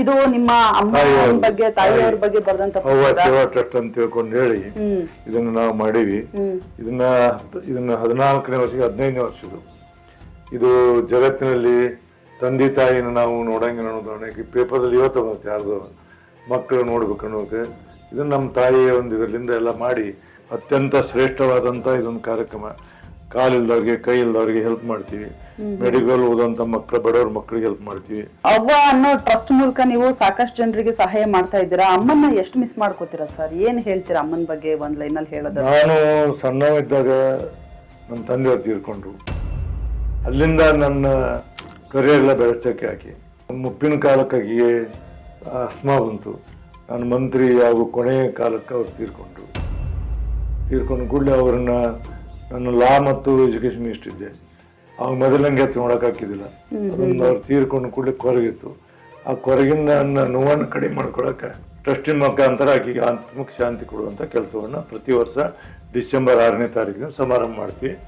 ಇದು ನಿಮ್ಮ ಅಮ್ಮ ಬಗ್ಗೆ ತಾಯಿಯವ್ರ ಬಗ್ಗೆ ಬರೆದಂತ ಅವ್ವ ಸೇವಾ ಟ್ರಸ್ಟ್ ಅಂತ ತಿಳ್ಕೊಂಡು ಹೇಳಿ ಇದನ್ನ ನಾವು ಮಾಡೀವಿ. ಇದನ್ನ ಇದನ್ನ ಹದಿನಾಲ್ಕನೇ ವರ್ಷ ಹದಿನೈದನೇ ವರ್ಷದ್ದು. ಇದು ಜಗತ್ತಿನಲ್ಲಿ ತಂದೆ ತಾಯಿನ ನಾವು ನೋಡಂಗಿಲ್ಲ ಪೇಪರ್ ಪೇಪರ್ದಲ್ಲಿ ಇವತ್ತು ಬರುತ್ತೆ ಯಾರ್ದು ಮಕ್ಕಳು ನೋಡ್ಬೇಕು ಅನ್ನೋಕೆ ಇದನ್ನ ನಮ್ಮ ತಾಯಿಯ ಒಂದು ಇದರಿಂದ ಎಲ್ಲ ಮಾಡಿ ಅತ್ಯಂತ ಶ್ರೇಷ್ಠವಾದಂತ ಇದೊಂದು ಕಾರ್ಯಕ್ರಮ. ಕಾಲಿಲ್ದವ್ರಿಗೆ ಕೈ ಇಲ್ದವ್ರಿಗೆ ಹೆಲ್ಪ್ ಮಾಡ್ತೀವಿ ಮೆಡಿಕಲ್ ಓದಂತ ಮಕ್ಕಳು ಬಡವ್ರ ಮಕ್ಕಳಿಗೆ ಹೆಲ್ಪ್ ಮಾಡ್ತೀವಿ. ಅವ್ವ ಅನ್ನೋ ಟ್ರಸ್ಟ್ ಮೂಲಕ ನೀವು ಸಾಕಷ್ಟು ಜನರಿಗೆ ಸಹಾಯ ಮಾಡ್ತಾ ಇದ್ದೀರಾ? ಅಮ್ಮನ್ನ ಎಷ್ಟು ಮಿಸ್ ಮಾಡ್ಕೋತೀರಾ ಸರ್ ಏನ್ ಹೇಳ್ತೀರಾ ಅಮ್ಮನ ಬಗ್ಗೆ ಒಂದ್ ಲೈನ್ ಅಲ್ಲಿ ಹೇಳೋದು ನಾನು ಸಣ್ಣವಿದ್ದಾಗ ನಮ್ಮ ತಂದೆಯವ್ರು ತೀರ್ಕೊಂಡ್ರು. ಅಲ್ಲಿಂದ ನನ್ನ ಕರಿಯರ್ ಎಲ್ಲ ಬೆಳೆಸಕ್ಕೆ ಹಾಕಿ ಮುಪ್ಪಿನ ಕಾಲಕ್ಕಾಗಿ ಅಸ್ಮ ಬಂತು. ನಾನು ಮಂತ್ರಿ ಹಾಗೂ ಕೊನೆಯ ಕಾಲಕ್ಕೆ ಅವ್ರು ತೀರ್ಕೊಂಡ್ರು. ತೀರ್ಕೊಂಡು ಕೂಡಲೇ ಅವ್ರನ್ನ ನಾನು ಲಾ ಮತ್ತು ಎಜುಕೇಶನ್ ಮಿನಿಸ್ಟರ್ ಇದ್ದೆ. ಅವಾಗ ಮೊದಲಂಗೆ ಎತ್ತು ನೋಡಕ್ ಹಾಕಿದಿಲ್ಲ ಅದೊಂದು ಅವ್ರು ತೀರ್ಕೊಂಡು ಕೂಡಲೇ ಕೊರಗಿತ್ತು. ಆ ಕೊರಗಿಂದ ನನ್ನ ನೋವನ್ನು ಕಡಿಮೆ ಮಾಡ್ಕೊಳಕ್ಕೆ ಟ್ರಸ್ಟಿನ ಮುಖಾಂತರ ಆಕೆಗೆ ಆತ್ಮಕ್ಕೆ ಶಾಂತಿ ಕೊಡುವಂತ ಕೆಲಸವನ್ನ ಪ್ರತಿ ವರ್ಷ ಡಿಸೆಂಬರ್ ಆರನೇ ತಾರೀಕಿನ ಸಮಾರಂಭ ಮಾಡ್ತೀವಿ.